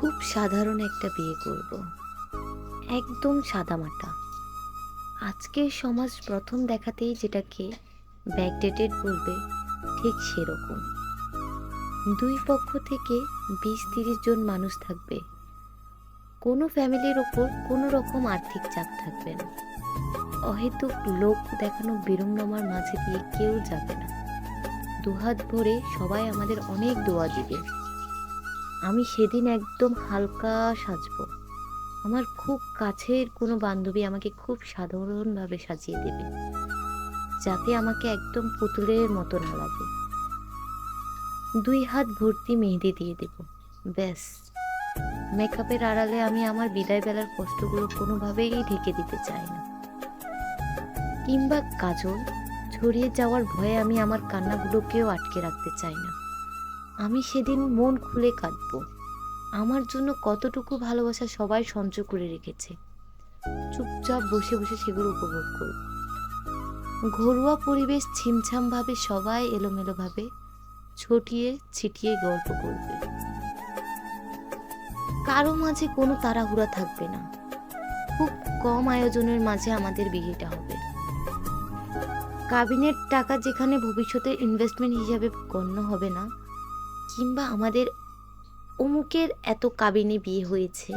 খুব সাধারণ একটা বিয়ে করব। একদম সাদামাটা। আজকের সমাজ প্রথম দেখাতেই যেটাকে ব্যাকডেটেড বলবে ঠিক সেরকম। দুই পক্ষ থেকে বিশ তিরিশ জন মানুষ থাকবে। কোনো ফ্যামিলির ওপর কোনো রকম আর্থিক চাপ থাকবে না। অহেতুক লোক দেখানো বিড়ম্বনার মাঝে দিয়ে কেউ যাবে না। দুহাত ভরে সবাই আমাদের অনেক দোয়া দিবে। আমি সেদিন একদম হালকা সাজবো। আমার খুব কাছের কোনো বান্ধবী আমাকে খুব সাধারণভাবে সাজিয়ে দেবে, যাতে আমাকে একদম পুতুলের মতো না লাগে। দুই হাত ভর্তি মেহেদি দিয়ে দেব, ব্যাস। মেকআপের আড়ালে আমি আমার বিদায় বেলার কষ্টগুলো কোনোভাবেই ঢেকে দিতে চাই না। কিংবা কাজল, ছড়িয়ে যাওয়ার ভয়ে আমি আমার কান্নাগুলোকেও আটকে রাখতে চাই না। আমি সেদিন মন খুলে কাঁদবো। আমার জন্য কতটুকু ভালোবাসা সবাই সঞ্চয় করে রেখেছে। চুপচাপ বসে বসে সেগুলো উপভোগ করব। ঘরোয়া পরিবেশ ছিমছামভাবে সবাই এলোমেলোভাবে ছটিয়ে ছিটিয়ে গল্প করবে। কারও মাঝে কোনো তাড়াহুড়া থাকবে না। খুব কম আয়োজনের মাঝে আমাদের বিয়েটা হবে। কাবিনের টাকা যেখানে ভবিষ্যতের ইনভেস্টমেন্ট হিসাবে গণ্য হবে না কিংবা আমাদের অমুকের এত কাবিনে বিয়ে হয়েছে,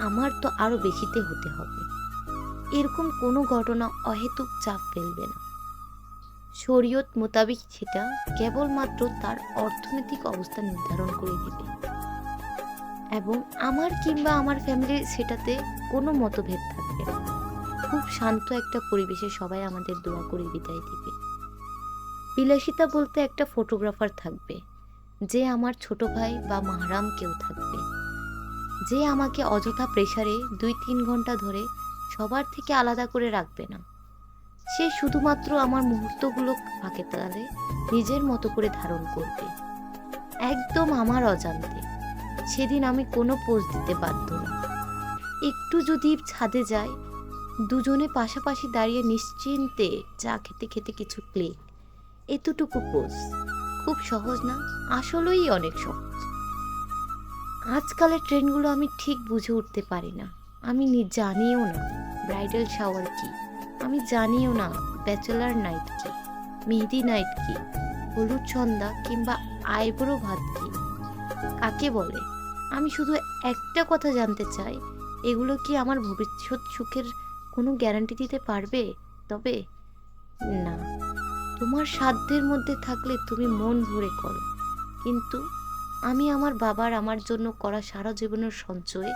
আমার তো আরও বেশিতে হতে হবে। এরকম কোনো ঘটনা অহেতুক চাপ ফেলবে না। শরীয়ত মোতাবিক সেটা কেবলমাত্র তার অর্থনৈতিক অবস্থা নির্ধারণ করে দিবে। এবং আমার কিংবা আমার ফ্যামিলির সেটাতে কোনো মতভেদ থাকবে না। খুব শান্ত একটা পরিবেশে সবাই আমাদের দোয়া করে বিদায় দিবে। বিলাসিতা বলতে একটা ফটোগ্রাফার থাকবে। যে আমার ছোট ভাই বা মাহরাম কেউ থাকবে। যে আমাকে অযথা প্রেশারে দুই তিন ঘণ্টা ধরে সবার থেকে আলাদা করে রাখবে না। সে শুধুমাত্র আমার মুহূর্তগুলো ফাঁকে তালে নিজের মতো করে ধারণ করবে। একদম আমার অজান্তে। সেদিন আমি কোনো পোজ দিতে বাধ্য না। একটু যদি ছাদে যাই, দুজনে পাশাপাশি দাঁড়িয়ে নিশ্চিন্তে চা খেতে খেতে কিছু ক্লিক। এতটুকু পোজ। খুব সহজ না? আসলেই অনেক সহজ। আজকালের ট্রেনগুলো আমি ঠিক বুঝে উঠতে পারি না। আমি জানিও না ব্রাইডাল শাওয়ার কি? আমি জানিও না ব্যাচেলার নাইট কি? মেহেদি নাইট কি? হলুদ সন্ধ্যা কিংবা আইব্রো ভাত কি? কাকে বলে? আমি শুধু একটা কথা জানতে চাই, এগুলো কি আমার ভবিষ্যৎ সুখের কোনো গ্যারান্টি দিতে পারবে? তবে না। তোমার সাধ্যের মধ্যে থাকলে তুমি মন ভরে করো। কিন্তু আমি আমার বাবার, আমার জন্য করা সারা জীবনের সঞ্চয়ে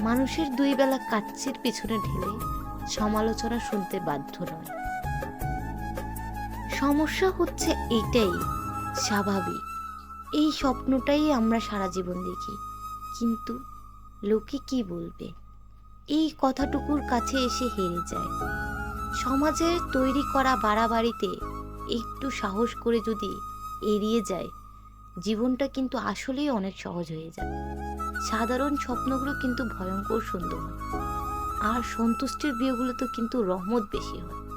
মানুষের দুই বেলা কাচ্চির পিছনে ঢেলে সমালোচনা শুনতে বাধ্য নয়। সমস্যা হচ্ছে এইটাই, স্বাভাবিক। এই স্বপ্নটাই আমরা সারা জীবন দেখি। কিন্তু লোকে কি বলবে? এই কথাটুকুর কাছে এসে হেরে যায়। সমাজের তৈরি করা বাড়াবাড়িতে একটু সাহস করে যদি এড়িয়ে যায়, জীবনটা কিন্তু আসলেই অনেক সহজ হয়ে যায়। সাধারণ স্বপ্নগুলো কিন্তু ভয়ঙ্কর সুন্দর হয়। আর সন্তুষ্টির বিয়েগুলো তো কিন্তু রহমত বেশি হয়।